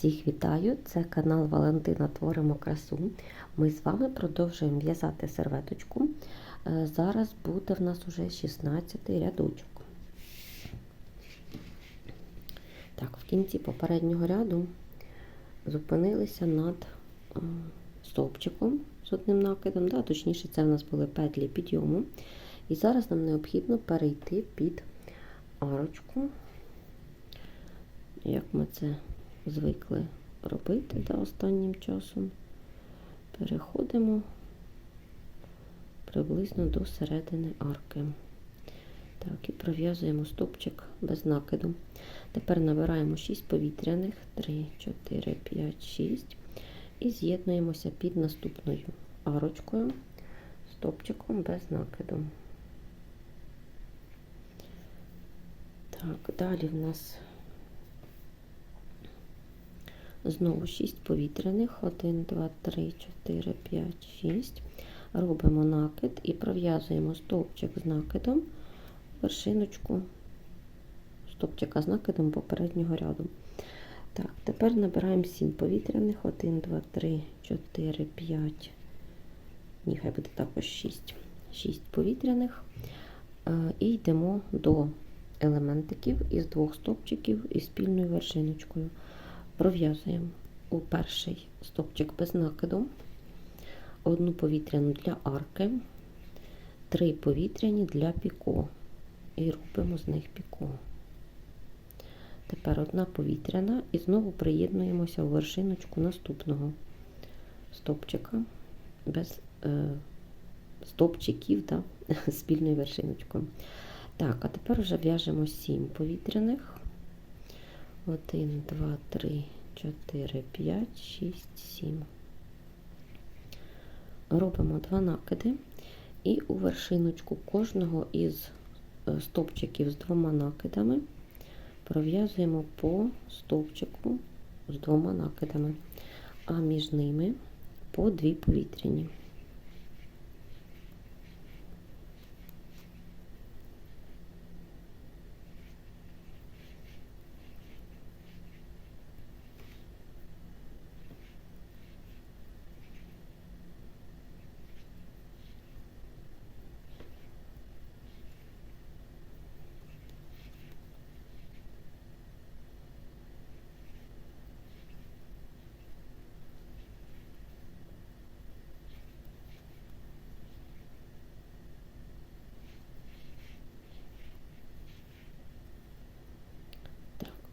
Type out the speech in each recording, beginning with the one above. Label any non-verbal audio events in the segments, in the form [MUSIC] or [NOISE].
Всіх вітаю! Це канал Валентина Творимо красу. Ми з вами продовжуємо в'язати серветочку. Е, Зараз буде в нас уже 16 рядочок. Так, в кінці попереднього ряду зупинилися над е, стовпчиком з одним накидом. Да? Точніше, це в нас були петлі підйому. І зараз нам необхідно перейти під арочку, як ми це звикли робити да, останнім часом. Переходимо приблизно до середини арки. Так, і пров'язуємо стопчик без накиду. Тепер набираємо 6 повітряних, 3, 4, 5, 6 і з'єднуємося під наступною арочкою, стопчиком без накиду. Так, далі в нас знову 6 повітряних, 1, 2, 3, 4, 5, 6. Робимо накид і пров'язуємо стовпчик з накидом, вершиночку стовпчика з накидом попереднього ряду. Так, тепер набираємо 7 повітряних, 1, 2, 3, 4, 5, ні, хай буде також 6. 6 повітряних. І йдемо до елементиків із двох стовпчиків і спільною вершиночкою. Пров'язуємо у перший стовпчик без накиду, одну повітряну для арки, три повітряні для піко. І робимо з них піко. Тепер одна повітряна і знову приєднуємося у вершиночку наступного стовпчика без е, стовпчиків та [LAUGHS] спільною вершиночкою. Так, а тепер вже в'яжемо 7 повітряних. 1, 2, 3, 4, 5, 6, 7. Робимо два накиди і у вершиночку кожного із стовпчиків з двома накидами пров'язуємо по стовпчику з двома накидами, а між ними по дві повітряні.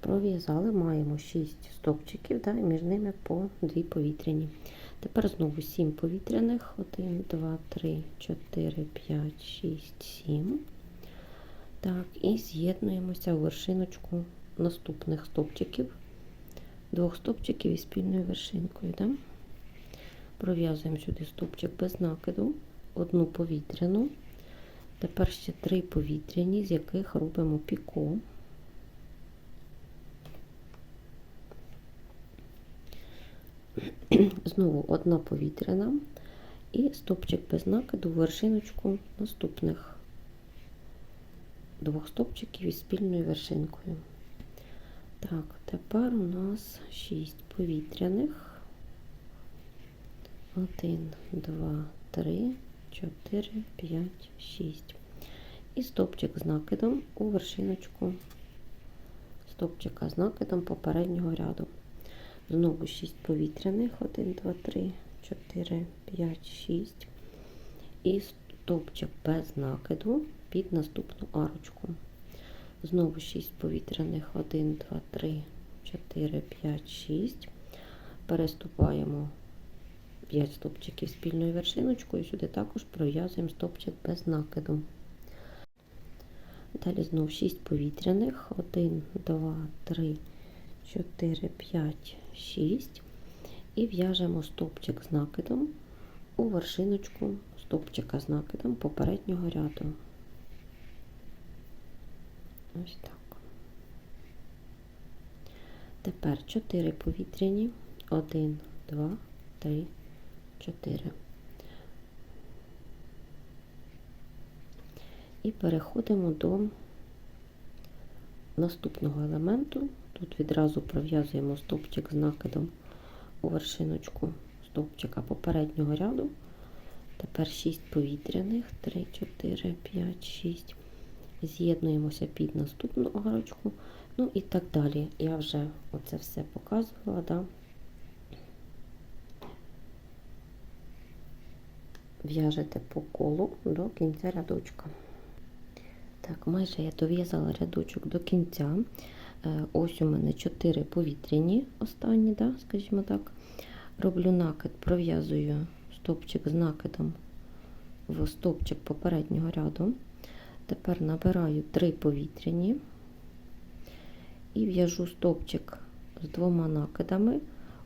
Пров'язали, маємо 6 стовпчиків, да, і між ними по 2 повітряні. Тепер знову 7 повітряних. 1, 2, 3, 4, 5, 6, 7. Так, і з'єднуємося у вершиночку наступних стовпчиків, двох стовпчиків із спільною вершинкою. Да? Пров'язуємо сюди стовпчик без накиду, одну повітряну. Тепер ще три повітряні, з яких робимо піко. Знову одна повітряна і стопчик без накиду в вершиночку наступних двох стопчиків із спільною вершинкою. Так, тепер у нас 6 повітряних. 1, 2, 3, 4, 5, 6. І стопчик з накидом у вершиночку стопчика з накидом попереднього ряду. Знову 6 повітряних, 1, 2, 3, 4, 5, 6. І стовпчик без накиду під наступну арочку. Знову 6 повітряних, 1, 2, 3, 4, 5, 6. Переступаємо 5 стовпчиків спільною вершиночкою. Сюди також пров'язуємо стовпчик без накиду. Далі знову 6 повітряних, 1, 2, 3, 4, 5, 6 і в'яжемо стовпчик з накидом у вершиночку стовпчика з накидом попереднього ряду. Ось так. Тепер 4 повітряні, 1, 2, 3, 4. І переходимо до наступного елементу Тут відразу пров'язуємо стовпчик з накидом у вершиночку стовпчика попереднього ряду. Тепер 6 повітряних, 3, 4, 5, 6. З'єднуємося під наступну арочку. Ну і так далі. Я вже оце все показувала. Да? В'яжете по колу до кінця рядочка. Так, майже я дов'язала рядочок до кінця. Е, Ось у мене 4 повітряні останні, да, скажімо так. Роблю накид, пров'язую стовпчик з накидом в стовпчик попереднього ряду. Тепер набираю 3 повітряні і в'яжу стовпчик з двома накидами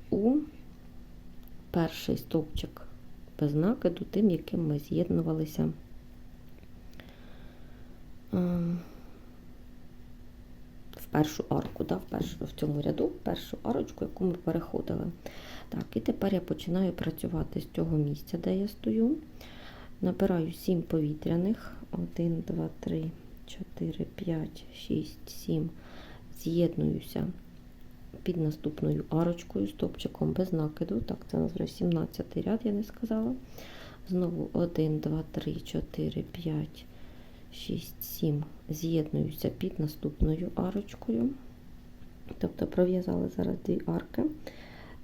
у перший стовпчик без накиду, тим, яким ми з'єднувалися ем, першу арку, да, в, першу, в цьому ряду, першу арочку, яку ми переходили. Так, і тепер я починаю працювати з цього місця, де я стою. Набираю 7 повітряних. 1, 2, 3, 4, 5, 6, 7. З'єднуюся під наступною арочкою, стопчиком без накиду. Так, це вже 17 ряд, я не сказала. Знову 1, 2, 3, 4, 5, 6, 7. З'єднуюся під наступною арочкою. Тобто пров'язали зараз дві арки.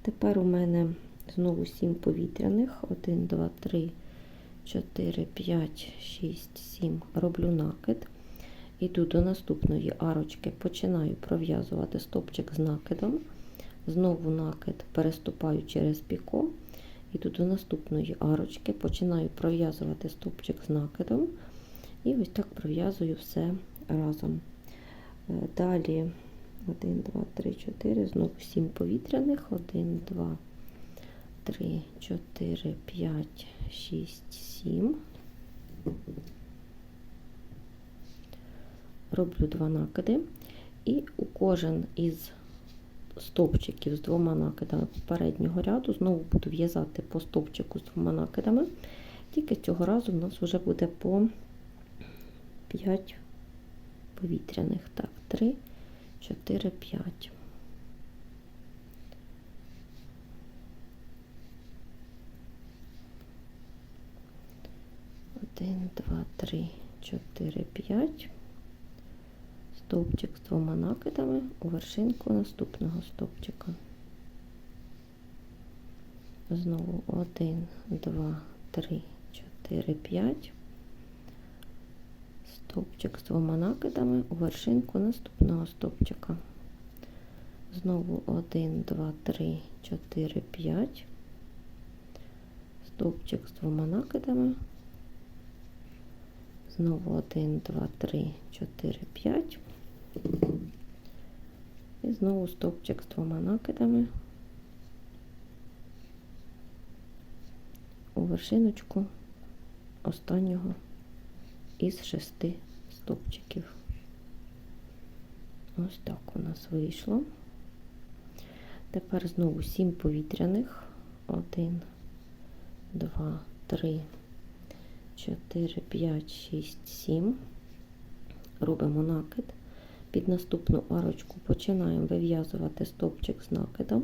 Тепер у мене знову 7 повітряних. 1, 2, 3, 4, 5, 6, 7. Роблю накид. Іду до наступної арочки, починаю пров'язувати стопчик з накидом. Знову накид переступаю через піко. Іду до наступної арочки, починаю пров'язувати стопчик з накидом. І ось так пров'язую все разом. Е, Далі 1, 2, 3, 4, знову 7 повітряних, 1, 2, 3, 4, 5, 6, 7. Роблю два накиди, і у кожен із стовпчиків з двома накидами попереднього ряду знову буду в'язати по стовпчику з двома накидами, тільки цього разу в нас вже буде по 5 повітряних. Так, 3, 4, 5. Один, два, три, чотири, п'ять. Стовпчик з двома накидами у вершинку наступного стовпчика. Знову один, два, три, чотири, п'ять. Стовпчик з двома накидами у вершинку наступного стовпчика. Знову 1, 2, 3, 4, 5. Стовпчик з двома накидами. Знову 1, 2, 3, 4, 5. І знову стовпчик з двома накидами у вершиночку останнього із шести стовпчиків. Ось так у нас вийшло. Тепер знову 7 повітряних. 1, 2, 3, 4, 5, 6, 7. Робимо накид. Під наступну арочку починаємо вив'язувати стовпчик з накидом.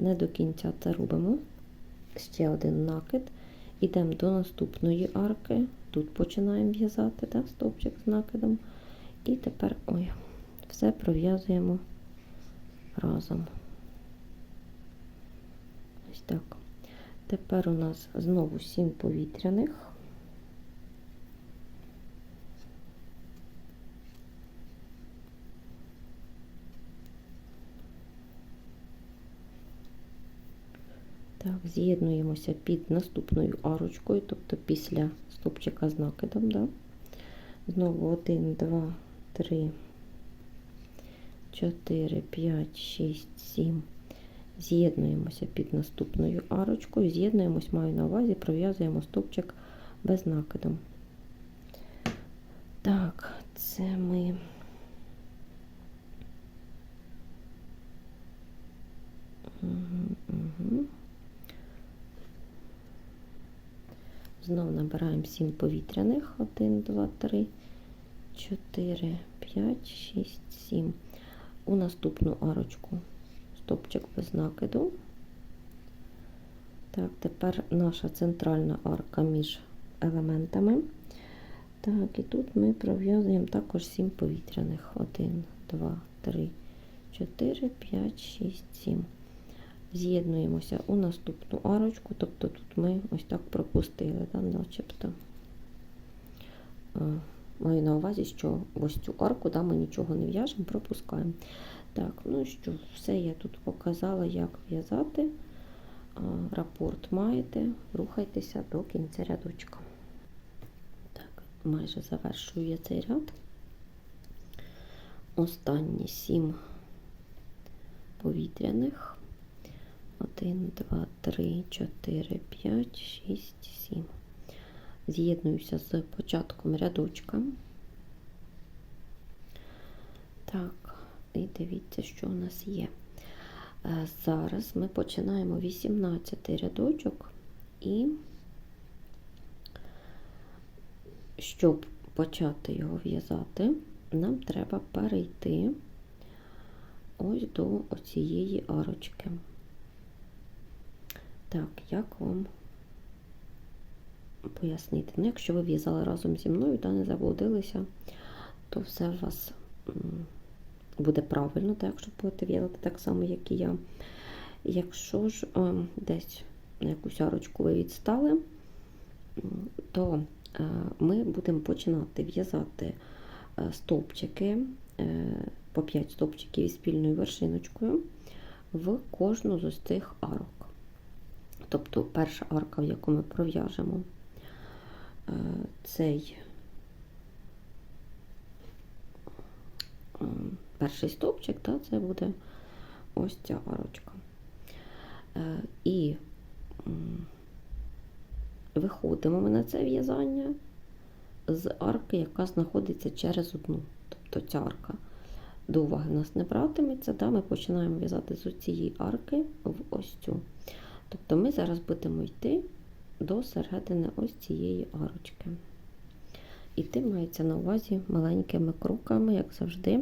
Не до кінця це робимо. Ще один накид. Йдемо до наступної арки. Тут починаємо в'язати да, стовпчик з накидом. І тепер ой, все пров'язуємо разом. Ось так. Тепер у нас знову 7 повітряних. Так, з'єднуємося під наступною арочкою, тобто після стопчика з накидом. Да? Знову 1, 2, 3, 4, 5, 6, 7. З'єднуємося під наступною арочкою. З'єднуємось, маю на увазі, пров'язуємо стопчик без накиду. Так, це ми. Угу, угу. Знову набираємо 7 повітряних. 1, 2, 3, 4, 5, 6, 7. у наступну арочку стопчик без накиду. Так, тепер наша центральна арка між елементами. Так, і тут ми пров'язуємо також 7 повітряних. 1, 2, 3, 4, 5, 6, 7. З'єднуємося у наступну арочку, тобто тут ми ось так пропустили, да, начебто. Е, Маю на увазі, що ось цю арку да, ми нічого не в'яжемо, пропускаємо. Так, ну що, все я тут показала, як в'язати. А, Рапорт маєте, рухайтеся до кінця рядочка. Так, майже завершую я цей ряд. Останні сім повітряних. 1, 2, 3, 4, 5, 6, 7. З'єднуюся з початком рядочка. Так, і дивіться, що у нас є. Е, Зараз ми починаємо 18 рядочок, і щоб почати його в'язати, нам треба перейти ось до оцієї арочки. Так, як вам пояснити? Ну, якщо ви в'язали разом зі мною та не заблудилися, то все у вас буде правильно, так, якщо будете в'язати так само, як і я. Якщо ж е, десь на якусь арочку ви відстали, то е, ми будемо починати в'язати е, стовпчики по 5 стовпчиків із спільною вершиночкою в кожну з цих арок. Тобто перша арка, в яку ми пров'яжемо цей перший стовпчик, та, це буде ось ця арочка. Е, і виходимо ми на це в'язання з арки, яка знаходиться через одну. Тобто ця арка до уваги нас не братиметься, да, ми починаємо в'язати з цієї арки в ось цю. Тобто ми зараз будемо йти до середини ось цієї арочки. Іти мається на увазі маленькими кроками, як завжди.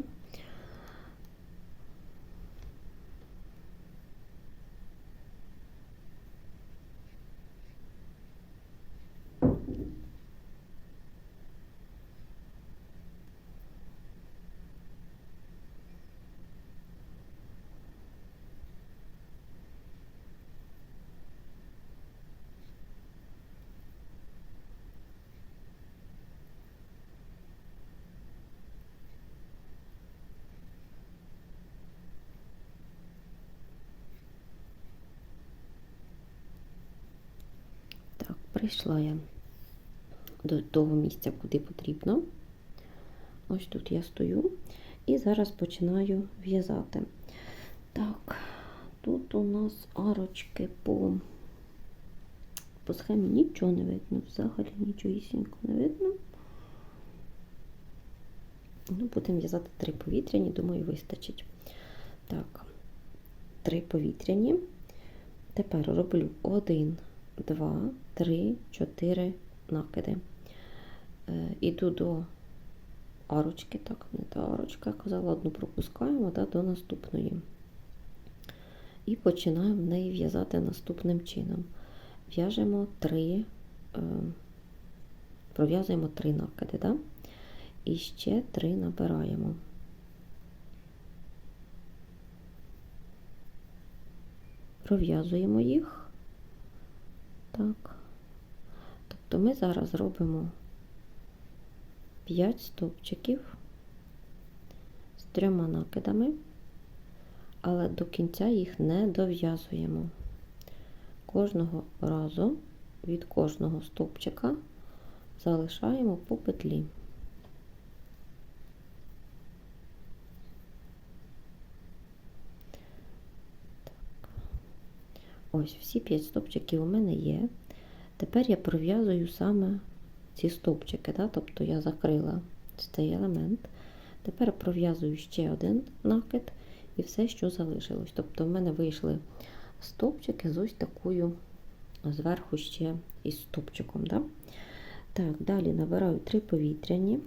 Прийшла я до того місця, куди потрібно. Ось тут я стою і зараз починаю в'язати. Так, тут у нас арочки по по схемі нічого не видно, взагалі нічогісінько не видно. Ну, Будемо в'язати три повітряні, думаю, вистачить. Так, три повітряні. Тепер роблю один 2, 3, 4 накиди. Е, іду до арочки, так, не та арочка, казала, одну пропускаємо да, до наступної. І починаємо в неї в'язати наступним чином. В'яжемо 3, е, пров'язуємо 3 накиди, да? і ще 3 набираємо. Пров'язуємо їх. Так. Тобто ми зараз робимо 5 стовпчиків з трьома накидами, але до кінця їх не дов'язуємо. Кожного разу від кожного стовпчика залишаємо по петлі. Ось, всі 5 стопчиків у мене є. Тепер я пров'язую саме ці стопчики, да? тобто я закрила цей елемент. Тепер пров'язую ще один накид і все, що залишилось. Тобто, в мене вийшли стопчики з ось такою зверху ще із стопчиком. Да? Так, далі набираю 3 повітряні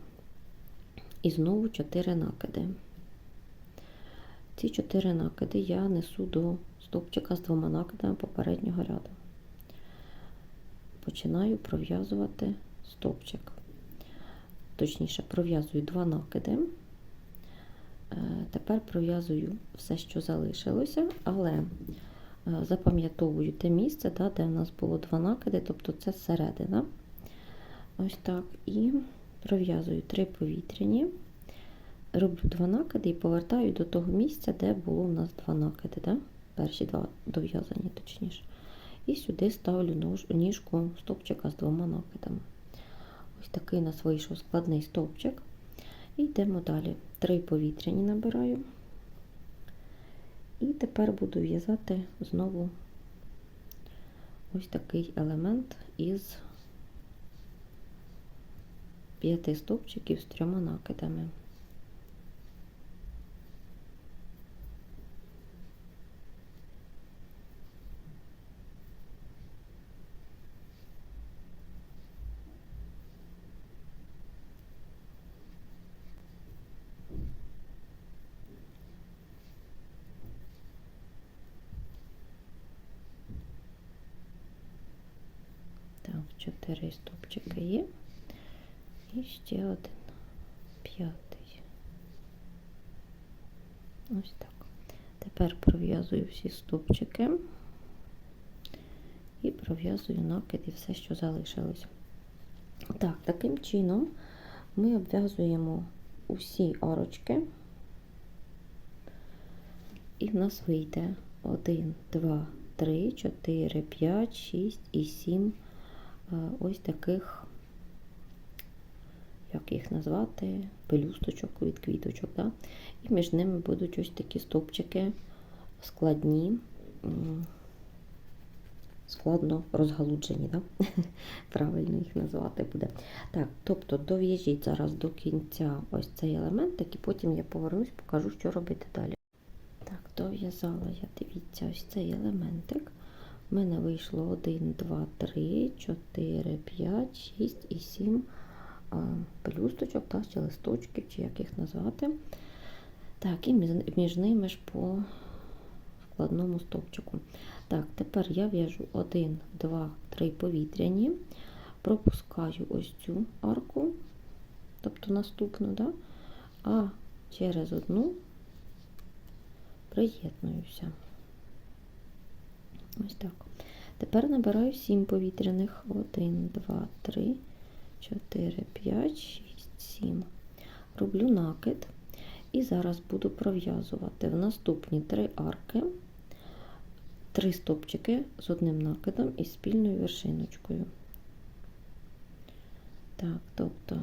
і знову 4 накиди. Ці чотири накиди я несу до стовпчика з двома накидами попереднього ряду. Починаю пров'язувати стовпчик. Точніше, пров'язую два накиди. Е, Тепер пров'язую все, що залишилося, але е, запам'ятовую те місце, да, де в нас було два накиди, тобто це середина. Ось так. І пров'язую три повітряні, роблю два накиди і повертаю до того місця, де було у нас два накиди. Да? Перші два дов'язані, точніше. І сюди ставлю нож, ніжку стовпчика з двома накидами. Ось такий у нас вийшов складний стовпчик. І йдемо далі. Три повітряні набираю. І тепер буду в'язати знову ось такий елемент із п'яти стовпчиків з трьома накидами. Так, чотири стовпчики є. І ще один п'ятий. Ось так. Tепер пров'язую всі стовпчики і пров'язую накид і все, що залишилось. Так, таким чином ми обв'язуємо усі арочки, і в нас вийде 1, 2, 3, 4, 5, 6 і 7 ось таких як їх назвати, пелюсточок від квіточок. Да? І між ними будуть ось такі стовпчики складні, складно розгалуджені, да? [LAUGHS] правильно їх назвати буде. Так, Тобто дов'яжіть зараз до кінця ось цей елементик, і потім я повернусь, покажу, що робити далі. Так, дов'язала я, дивіться, ось цей елементик. У мене вийшло 1, 2, 3, 4, 5, 6 і 7 пелюсточок, та, чи листочків, чи як їх назвати. Так, і між ними ж по складному стовпчику. Так, тепер я в'яжу 1, 2, 3 повітряні, пропускаю ось цю арку, тобто наступну, да? а через одну приєднуюся. Ось так. Тепер набираю 7 повітряних. 1, 2, 3, 4, 5, 6, 7. Роблю накид. І зараз буду пров'язувати в наступні три арки, три стопчики з одним накидом і спільною вершиночкою. Так, тобто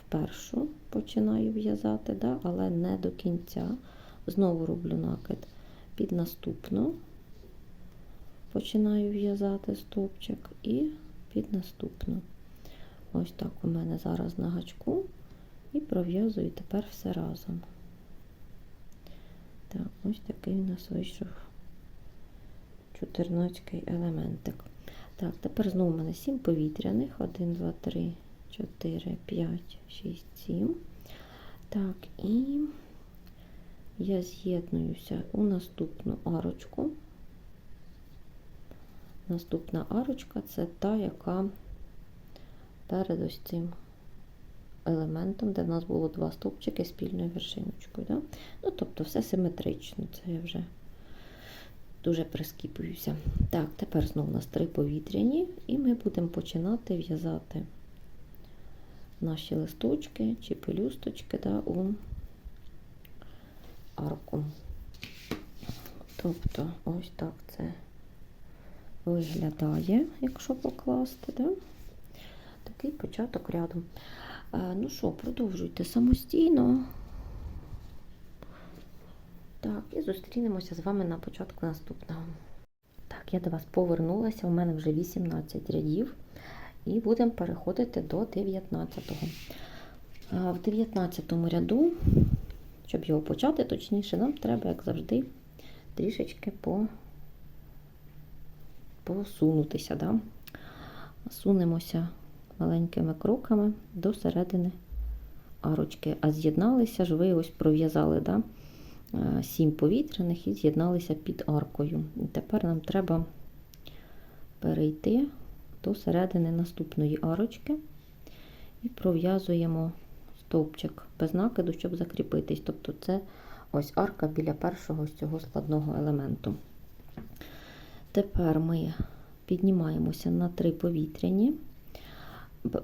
в першу починаю в'язати, да, але не до кінця. Знову роблю накид під наступну, починаю в'язати стовпчик і під наступну. Ось так у мене зараз на гачку і пров'язую тепер все разом. Так, ось такий у нас вийшов 14 елементик. Так, тепер знову у мене 7 повітряних. 1, 2, 3, 4, 5, 6, 7. Так, і я з'єднуюся у наступну арочку. Наступна арочка це та, яка перед ось цим елементом, де в нас було два стовпчики спільною вершиночкою. Да? Ну, тобто все симетрично, це я вже дуже прискіпуюся. Так, тепер знову у нас три повітряні, і ми будемо починати в'язати наші листочки чи пелюсточки да, у арку. Тобто, ось так це виглядає, якщо покласти. Да? Такий початок ряду. Ну що, продовжуйте самостійно. Так, і зустрінемося з вами на початку наступного. Так, я до вас повернулася, у мене вже 18 рядів, і будемо переходити до 19-го. В 19 ряду, щоб його почати, точніше, нам треба, як завжди, трішечки по... посунутися. Да? Сунемося маленькими кроками до середини арочки. А з'єдналися ж ви ось пров'язали да? 7 повітряних і з'єдналися під аркою. І тепер нам треба перейти до середини наступної арочки і пров'язуємо стовпчик без накиду, щоб закріпитись. Тобто це ось арка біля першого з цього складного елементу. Тепер ми піднімаємося на три повітряні,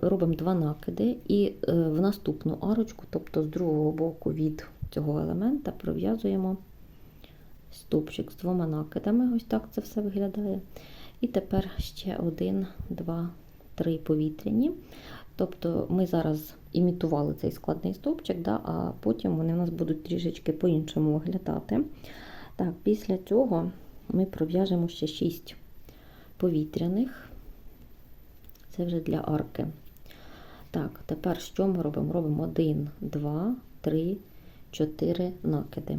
робимо два накиди, і е, в наступну арочку, тобто з другого боку від цього елемента, пров'язуємо стовпчик з двома накидами. Ось так це все виглядає. І тепер ще один, два, три повітряні. Тобто ми зараз імітували цей складний стовпчик, да, а потім вони у нас будуть трішечки по-іншому виглядати. Так, після цього ми пров'яжемо ще 6 повітряних. Це вже для арки. Так, тепер що ми робимо? Робимо 1, 2, 3, 4 накиди.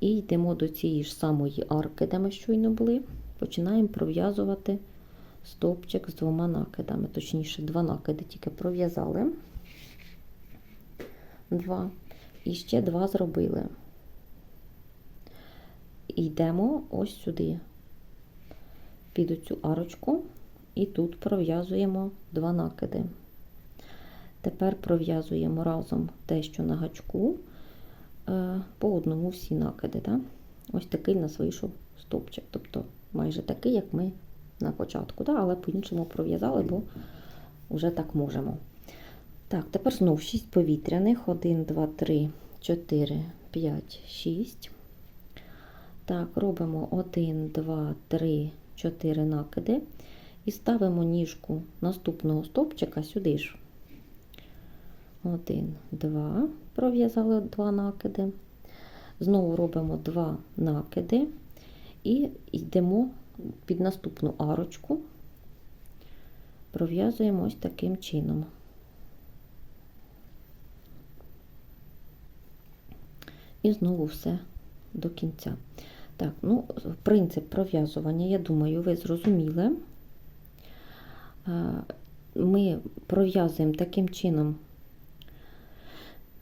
І йдемо до цієї ж самої арки, де ми щойно були. Починаємо пров'язувати стовпчик з двома накидами. Точніше, два накиди тільки пров'язали. Два. І ще два зробили. І йдемо ось сюди, під оцю арочку, і тут пров'язуємо два накиди. Тепер пров'язуємо разом те, що на гачку, е, по одному всі накиди. Да? Ось такий у нас вийшов стовпчик. Тобто майже такий, як ми на початку, да? але по-іншому пров'язали, бо вже так можемо. Так, тепер знову 6 повітряних. 1, 2, 3, 4, 5, 6. Так, робимо 1, 2, 3, 4 накиди. І ставимо ніжку наступного стовпчика сюди ж. 1, 2, пров'язали 2 накиди. Знову робимо 2 накиди і йдемо під наступну арочку, пров'язуємо ось таким чином. І знову все до кінця. Так, ну, принцип пров'язування, я думаю, ви зрозуміли. Е, Ми пров'язуємо таким чином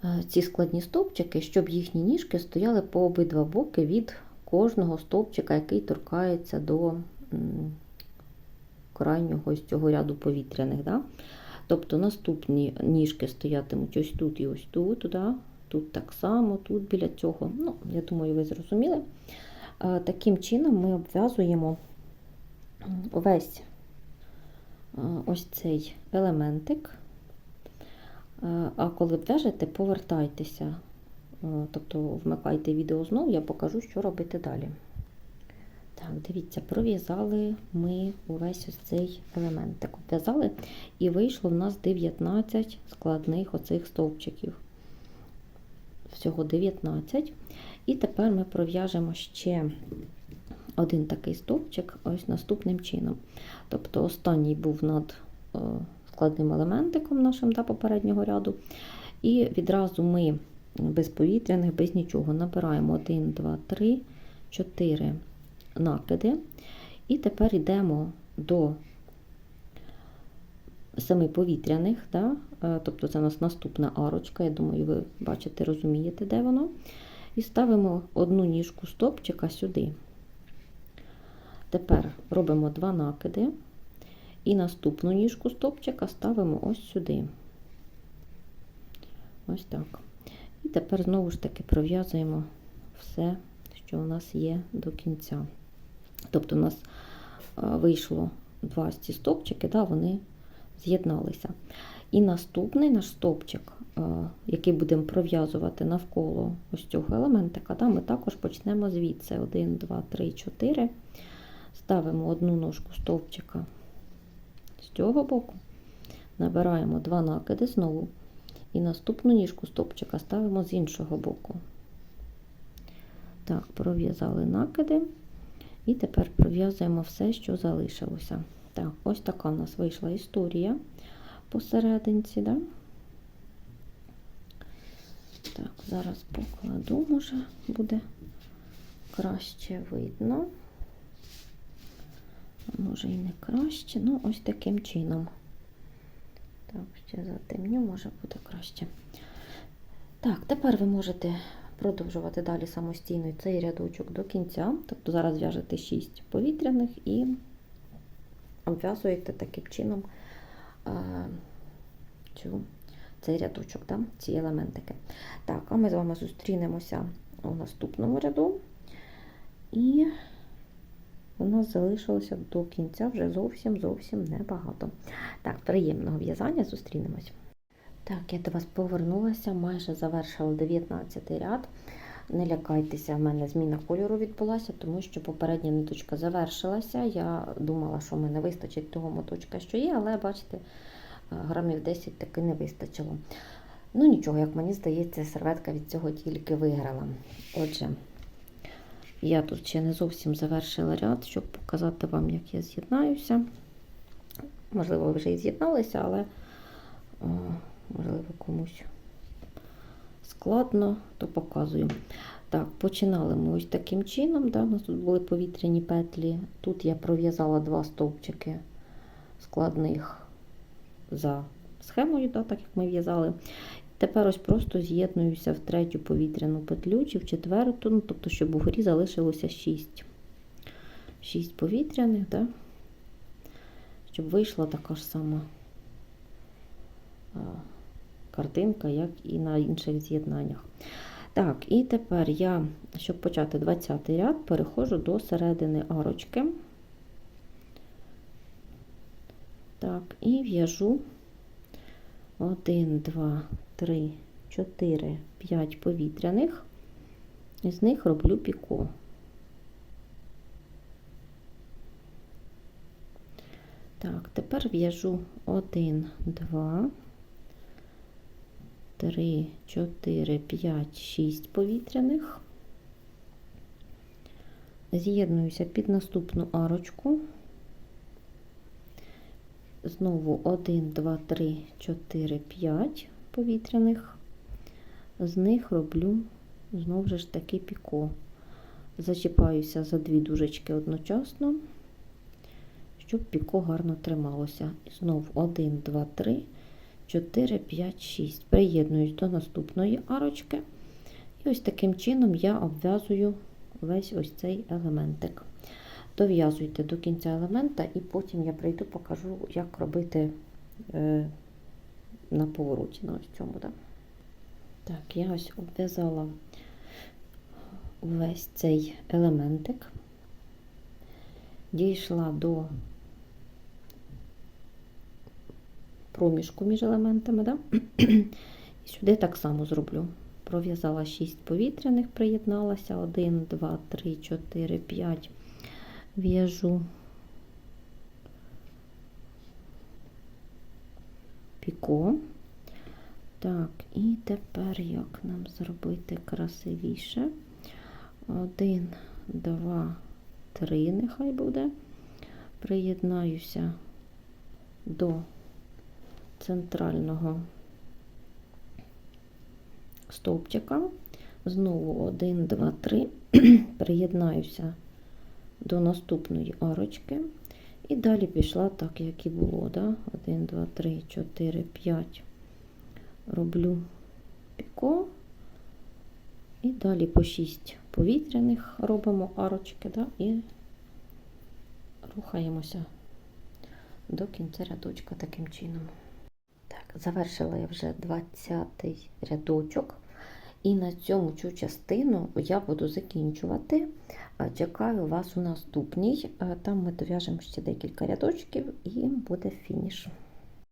е, ці складні стовпчики, щоб їхні ніжки стояли по обидва боки від кожного стовпчика, який торкається до крайнього з цього ряду повітряних. Да? Тобто наступні ніжки стоятимуть ось тут і ось тут, да? тут так само, тут біля цього. Ну, Я думаю, ви зрозуміли. Е, Таким чином ми обв'язуємо весь ось цей елементик. А коли обв'яжете, повертайтеся, тобто вмикайте відео знову, я покажу, що робити далі. Так, дивіться, пров'язали ми увесь ось цей елементик. Обв'язали, і вийшло в нас 19 складних оцих стовпчиків. Всього 19. І тепер ми пров'яжемо ще один такий стовпчик ось наступним чином. Тобто останній був над е, складним елементиком нашим да, попереднього ряду. І відразу ми без повітряних, без нічого набираємо 1, 2, 3, 4 накиди. І тепер йдемо до семи повітряних, да? е, тобто це у нас наступна арочка, я думаю, ви бачите, розумієте, де воно. І ставимо одну ніжку стопчика сюди. Тепер робимо два накиди, і наступну ніжку стопчика ставимо ось сюди. Ось так. І тепер знову ж таки пров'язуємо все, що у нас є до кінця. Тобто, у нас е, вийшло два ці стовпчики, да, вони з'єдналися. І наступний наш стовпчик, е, який будемо пров'язувати навколо ось цього елементика, да, ми також почнемо звідси 1, 2, 3, 4. Ставимо одну ножку стовпчика з цього боку, набираємо два накиди знову. І наступну ніжку стовпчика ставимо з іншого боку. Так, пров'язали накиди. І тепер пров'язуємо все, що залишилося. Так, ось така в нас вийшла історія посерединці. Да? Так, зараз покладу, може, буде краще видно. А Може і не краще, ну ось таким чином. Так, ще затемню, може буде краще. Так, тепер ви можете продовжувати далі самостійно цей рядочок до кінця. Тобто зараз в'яжете 6 повітряних і обв'язуєте таким чином е, цю, цей рядочок, да? ці елементики. Так, а ми з вами зустрінемося у наступному ряду. І у нас залишилося до кінця вже зовсім зовсім небагато. Так, приємного в'язання, зустрінемось. Так, я до вас повернулася, майже завершила 19 ряд. Не лякайтеся, в мене зміна кольору відбулася, тому що попередня ниточка завершилася. Я думала, що в мене вистачить того моточка, що є, але бачите, грамів 10 таки не вистачило. Ну нічого, як мені здається, серветка від цього тільки виграла. Отже, я тут ще не зовсім завершила ряд, щоб показати вам, як я з'єднаюся. Можливо, ви вже і з'єдналися, але о, можливо комусь складно, то показую. Так, починали ми ось таким чином. Да? У нас тут були повітряні петлі. Тут я пров'язала два стовпчики складних за схемою, да, так як ми в'язали. Тепер ось просто з'єднуюся в третю повітряну петлю чи в четверту, ну, тобто, щоб угорі залишилося 6. 6 повітряних, да? щоб вийшла така ж сама картинка, як і на інших з'єднаннях. Так, і тепер я, щоб почати 20 ряд, переходжу до середини арочки. Так, і в'яжу 1, 2, 3, 4, 5 повітряних, з них роблю піко. Так, тепер в'яжу 1, 2, 3, 4, 5, 6 повітряних. З'єднуюся під наступну арочку. Знову 1, 2, 3, 4, 5 повітряних. З них роблю знову ж таки піко. Зачіпаюся за дві дужечки одночасно, щоб піко гарно трималося. І знову 1, 2, 3, 4, 5, 6. Приєднуюсь до наступної арочки. І ось таким чином я обв'язую весь ось цей елементик. Дов'язуйте до кінця елемента, і потім я прийду, покажу, як робити е, на повороті. на ось цьому. Да? Так, я ось обв'язала весь цей елементик, дійшла до проміжку між елементами, да? і сюди так само зроблю. Пров'язала 6 повітряних, приєдналася, 1, 2, 3, 4, 5 в'яжу піко. Так, і тепер як нам зробити красивіше? Один, два, три, нехай буде. Приєднаюся до центрального стовпчика. Знову один, два, три. [CLEARS THROAT] Приєднаюся до наступної арочки. І далі пішла так, як і було. Да? 1, 2, 3, 4, 5. Роблю піко. І далі по 6 повітряних робимо арочки, да? і рухаємося до кінця рядочка таким чином. Так, завершила я вже 20 рядочок. І на цьому цю частину я буду закінчувати. Чекаю вас у наступній. Там ми дов'яжемо ще декілька рядочків і буде фініш.